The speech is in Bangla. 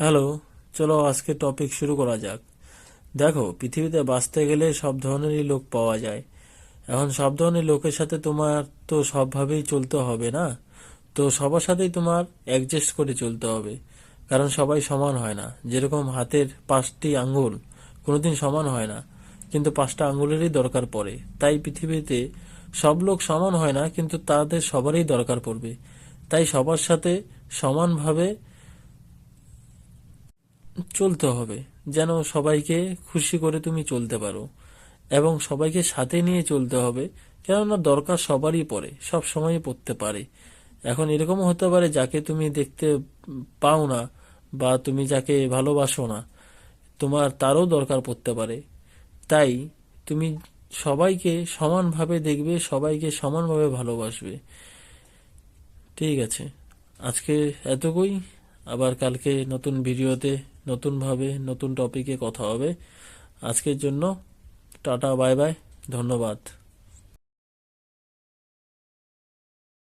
হ্যালো, চলো আজকে টপিক শুরু করা যাক। দেখো, পৃথিবীতে বাঁচতে গেলে সব ধরনেরই লোক পাওয়া যায়। এখন সব ধরনের লোকের সাথে তোমার তো সবভাবেই চলতে হবে না? তো সবার সাথেই তোমার অ্যাডজাস্ট করে চলতে হবে। কারণ সবাই সমান হয় না। যেরকম হাতের পাঁচটি আঙ্গুল, কোনোদিন সমান হয় না। কিন্তু পাঁচটা আঙ্গুলেরই দরকার পড়ে। তাই পৃথিবীতে সব লোক সমান হয় না, কিন্তু তাদের সবারই দরকার পড়বে। তাই সবার সাথে সমানভাবে চলতে হবে। যেন সবাইকে খুশি করে তুমি চলতে পারো এবং সবাইকে সাথে নিয়ে চলতে হবে। কেননা দরকার সবারই পড়ে, সব সময় পড়তে পারে। এখন এরকমও হতে পারে যাকে তুমি দেখতে পাও না বা তুমি যাকে ভালোবাসো না, তোমার তারও দরকার পড়তে পারে। তাই তুমি সবাইকে সমানভাবে দেখবে, সবাইকে সমানভাবে ভালোবাসবে। ঠিক আছে। আজকে এতটুকুই আবার কালকে নতুন ভিডিওতে, নতুনভাবে, নতুন টপিকে কথা হবে। আজকের জন্য টাটা, বাই বাই, ধন্যবাদ।